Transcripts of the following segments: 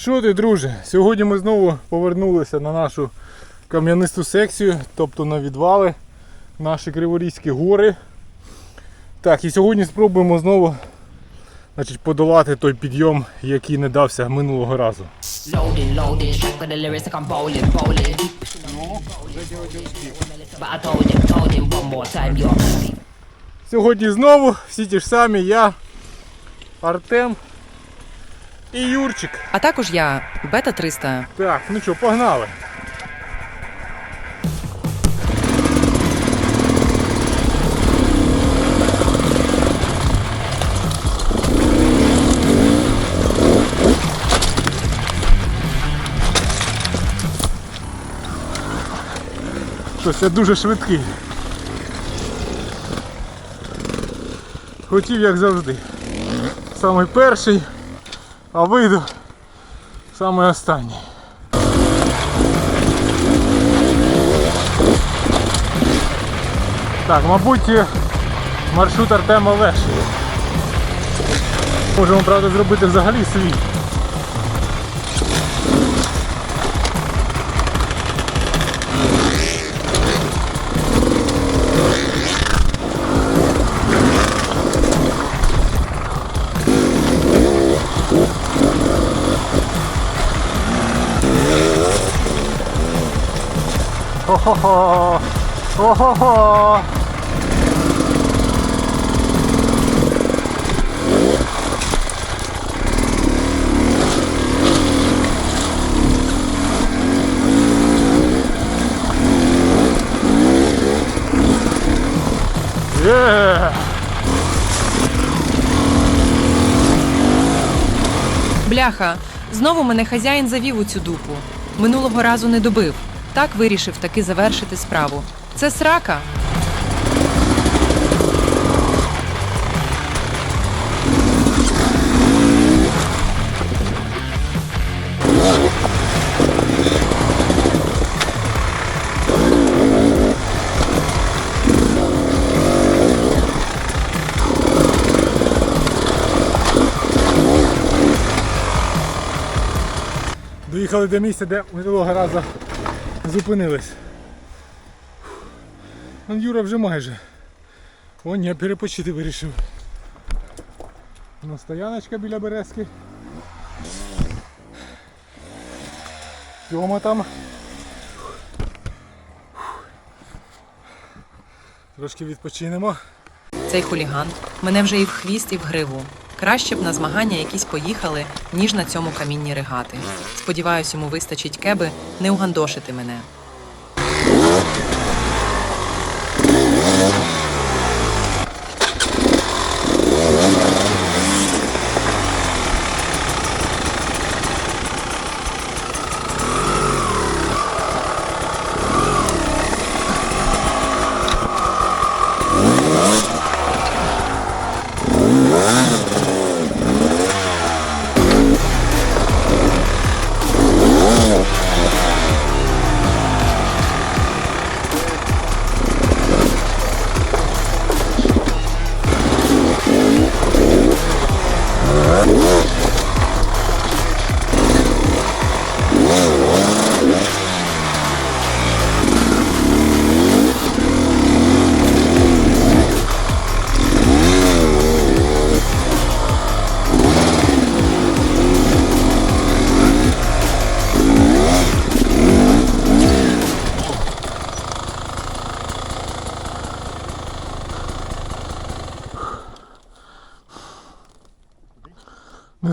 Що ти, друже? Сьогодні ми знову повернулися на нашу кам'янисту секцію, тобто на відвали, наші Криворізькі гори. Так, і сьогодні спробуємо знову значить, подолати той підйом, який не дався минулого разу. Сьогодні знову всі ті ж самі, я, Артем і Юрчик. А також я, бета 300. Так, ну що, погнали. Щось я дуже швидкий. Хотів як завжди. Самий перший, а вийду саме останній. Так, мабуть, маршрут Артема Леш. Можемо, правда, зробити взагалі свій. Хо-хо-хо! Хо-хо-хо! Бляха, знову мене хазяїн завів у цю дупу. Минулого разу не добив. Так вирішив таки завершити справу. Це срака. Доїхали до місця, де минулого разу зупинились. Ну, Юра вже майже. О, ні, перепочити вирішив. Ну, стояночка біля березки. Тьома там. Трошки відпочинемо. Цей хуліган мене вже і в хвіст, і в гриву. Краще б на змагання якісь поїхали, ніж на цьому камінні ригати. Сподіваюсь, йому вистачить кеби не угандошити мене.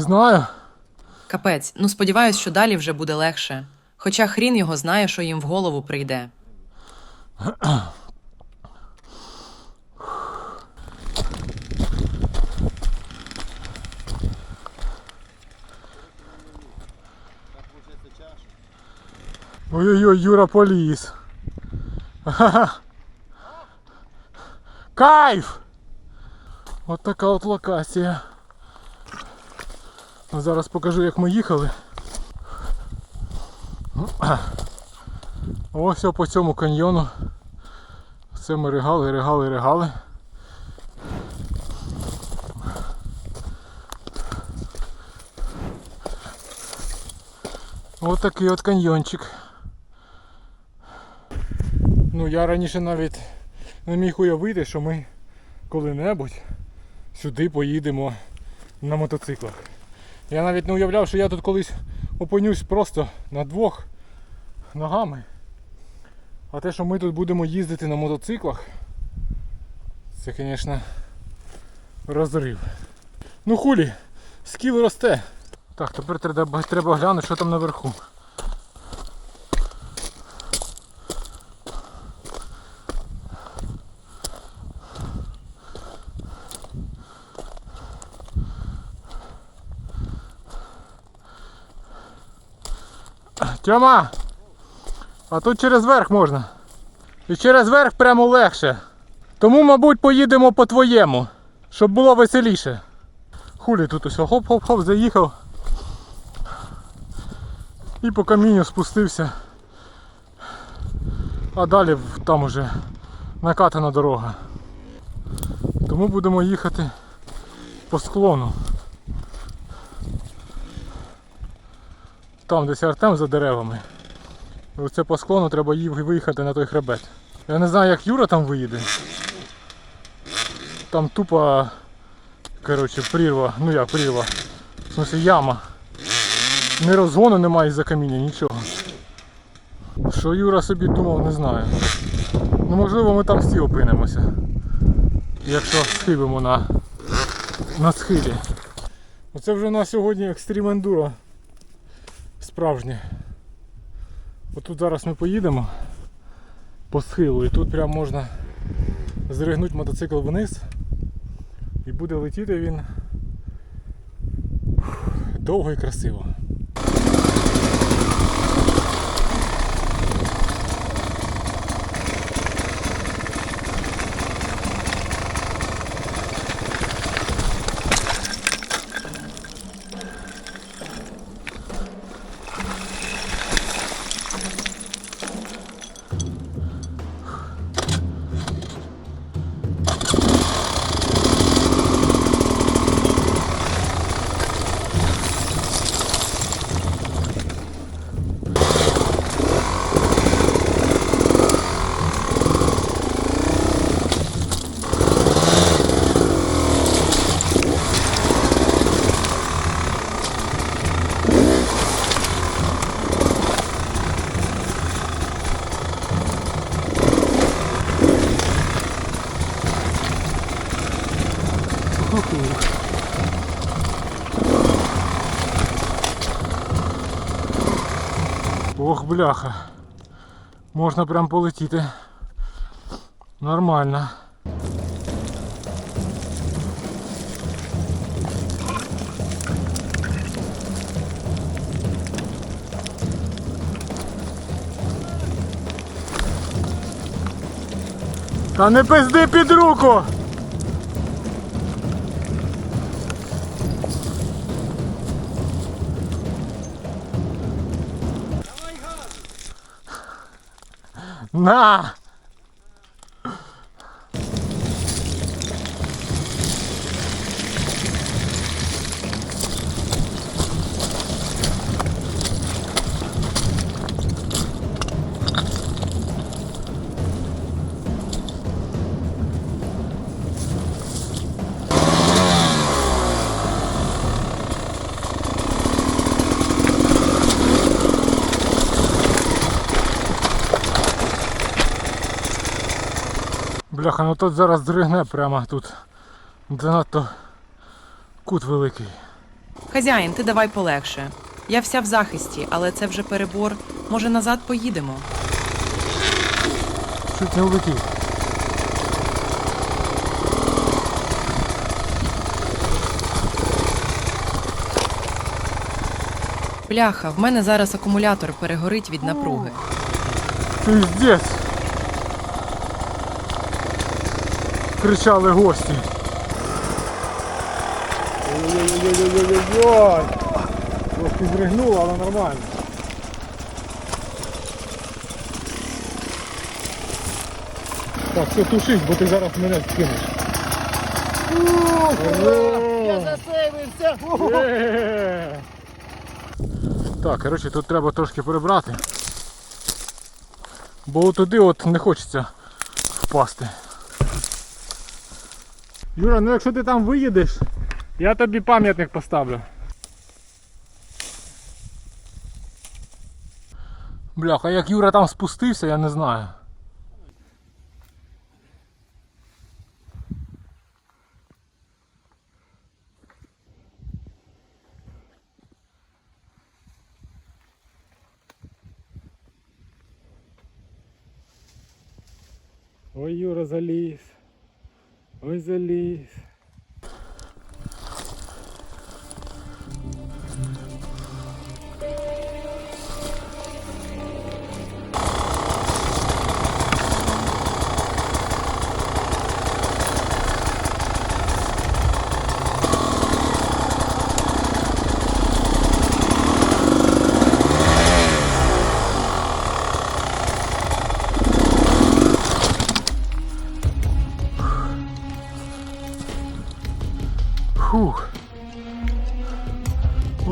Знаю. Капець, ну сподіваюсь, що далі вже буде легше. Хоча хрін його знає, що їм в голову прийде. Ой-ой-ой, Юра поліз. Кайф! От така от локація. Ну, Зараз покажу, як ми їхали. Ось по цьому каньйону. Все ми ригали, ригали, ригали. Ось такий от каньйончик. Ну я раніше навіть не міг уявити, що ми коли-небудь сюди поїдемо на мотоциклах. Я навіть не уявляв, що я тут колись опинюсь просто на двох ногами. А те, що ми тут будемо їздити на мотоциклах, це, звісно, розрив. Ну хулі, скіл росте. Так, тепер треба, треба глянути, що там наверху. Тьома! А тут через верх можна. І через верх прямо легше. Тому, мабуть, поїдемо по твоєму, щоб було веселіше. Хулі тут усе хоп-хоп-хоп, заїхав. І по камінню спустився. А далі там уже накатана дорога. Тому будемо їхати по склону. Там десь Артем за деревами. Оце по склону треба їй виїхати на той хребет. Я не знаю, як Юра там виїде. Там тупо, коротше, прірва, ну як прірва, в смысле яма. Ні розгону немає із-за каміння, нічого. Що Юра собі думав, не знаю. Ну можливо ми там всі опинимося. Якщо схибимо на, на схилі. Оце вже у нас сьогодні екстрім ендуро справжнє. Отут зараз ми поїдемо по схилу і тут прям можна зригнути мотоцикл вниз і буде летіти він довго і красиво. Ох, бляха. Можна прям полетіти. Нормально. Та не пизди під руку! На! Бляха, ну тут зараз дригне прямо тут. Занадто кут великий. Хазяїн, ти давай полегше. Я вся в захисті, але це вже перебор. Може, назад поїдемо. Чуть не влетів. Бляха, в мене зараз акумулятор перегорить від напруги. Пиздец. Кричали гості. Ой-ой-ой-ой-ой-ой. Трошки зригнуло, але нормально. Так, все, тушись, бо ти зараз мене скинеш. Я засейвився! Так, коротше, тут треба трошки прибрати. Бо туди от не хочеться впасти. Юра, ну якщо ти там виїдеш, я тобі пам'ятник поставлю. Бляха, як Юра там спустився, я не знаю. Ой, Юра заліз. Ой, заліз.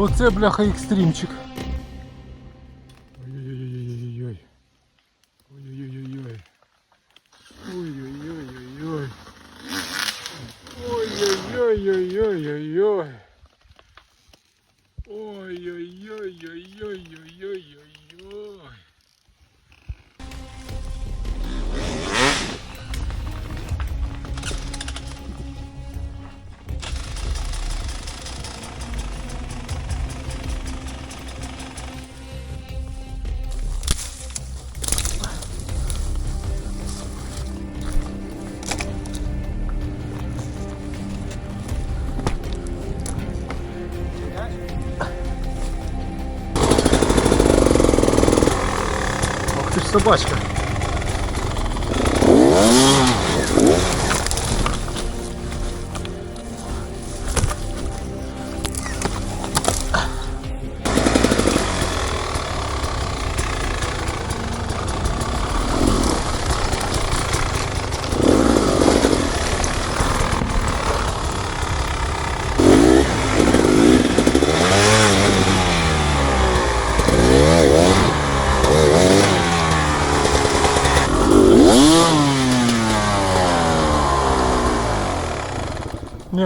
Оце бляха екстримчик. Собачка.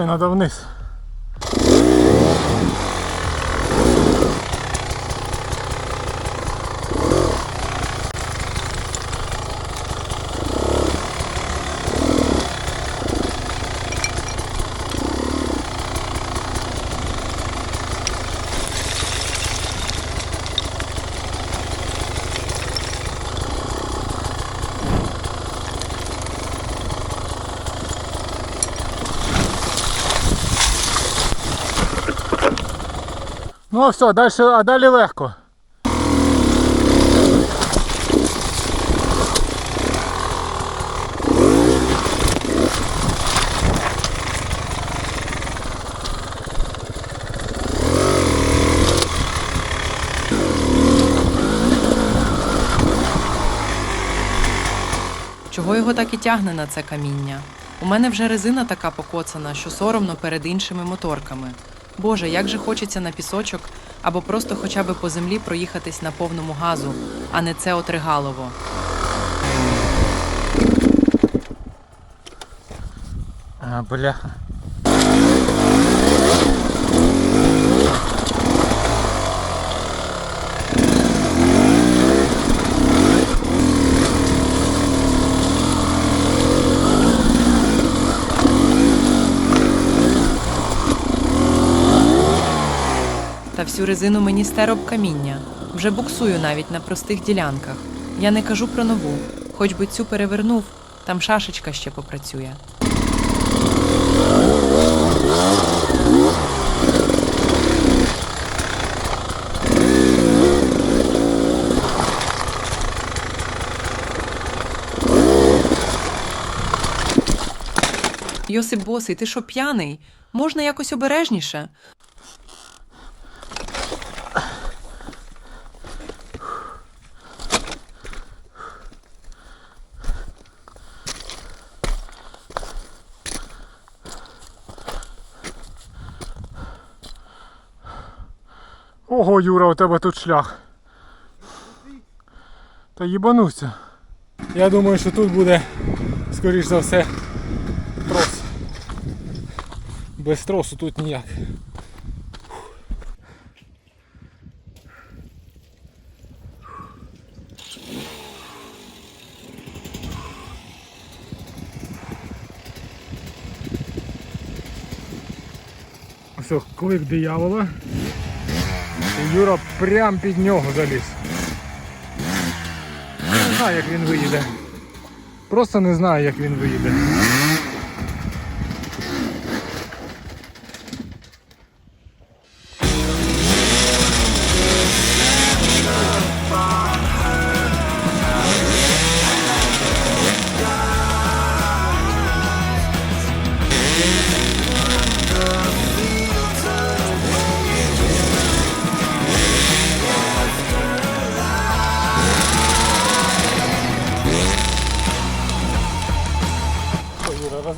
Надо вниз. Ну все, дальше, а далі легко. Чого його так і тягне на це каміння? У мене вже резина така покоцана, що соромно перед іншими моторками. Боже, як же хочеться на пісочок або просто хоча б по землі проїхатись на повному газу, а не це отригалово. Бляха. Всю резину мені стер об каміння. Вже буксую навіть на простих ділянках. Я не кажу про нову. Хоч би цю перевернув, там шашечка ще попрацює. Йосип босий, ти що п'яний? Можна якось обережніше. Ого, Юра, у тебе тут шлях. Та їбануся. Я думаю, що тут буде, скоріш за все, трос. Без тросу тут ніяк. Ось клик диявола. Юра прям під нього заліз. Не знаю, як він виїде. Просто не знаю, як він виїде.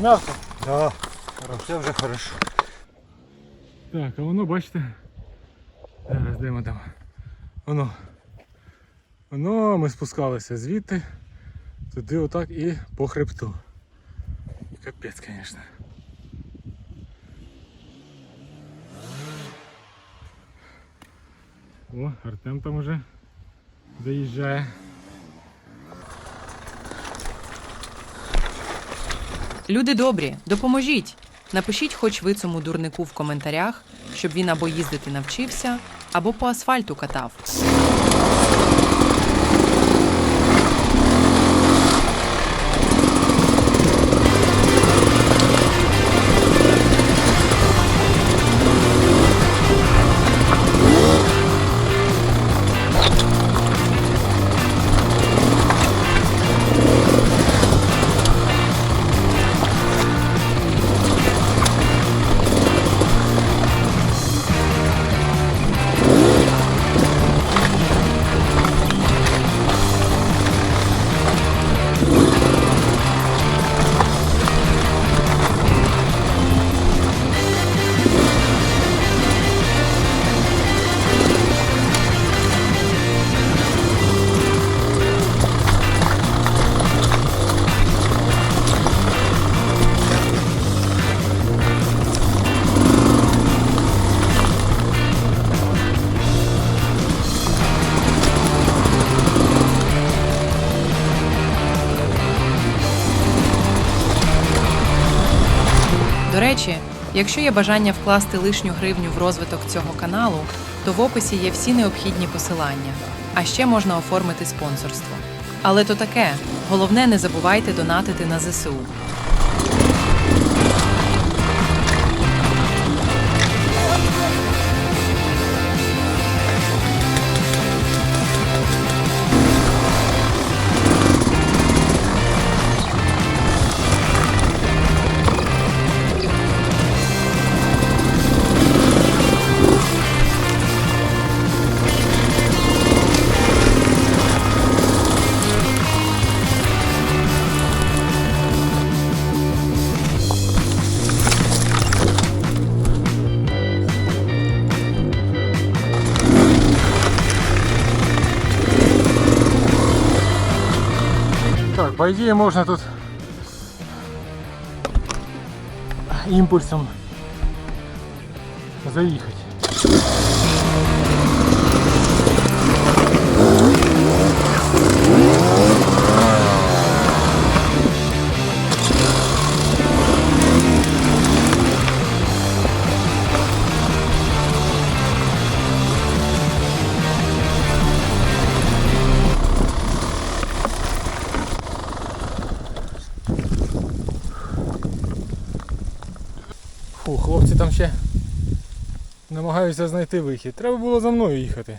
Юра. Да, все вже хорошо. Так, а воно, бачите. Зараз де ми там. Воно. Воно ми спускалися звідти. Туди отак і по хребту. Капець, звісно. О, Артем там уже доїжджає. Люди добрі, допоможіть. Напишіть хоч ви цьому дурнику в коментарях, щоб він або їздити навчився, або по асфальту катав. Речі, якщо є бажання вкласти лишню гривню в розвиток цього каналу, то в описі є всі необхідні посилання. А ще можна оформити спонсорство. Але то таке. Головне, не забувайте донатити на ЗСУ. По идее можно тут импульсом заїхати. Намагаються знайти вихід. Треба було за мною їхати.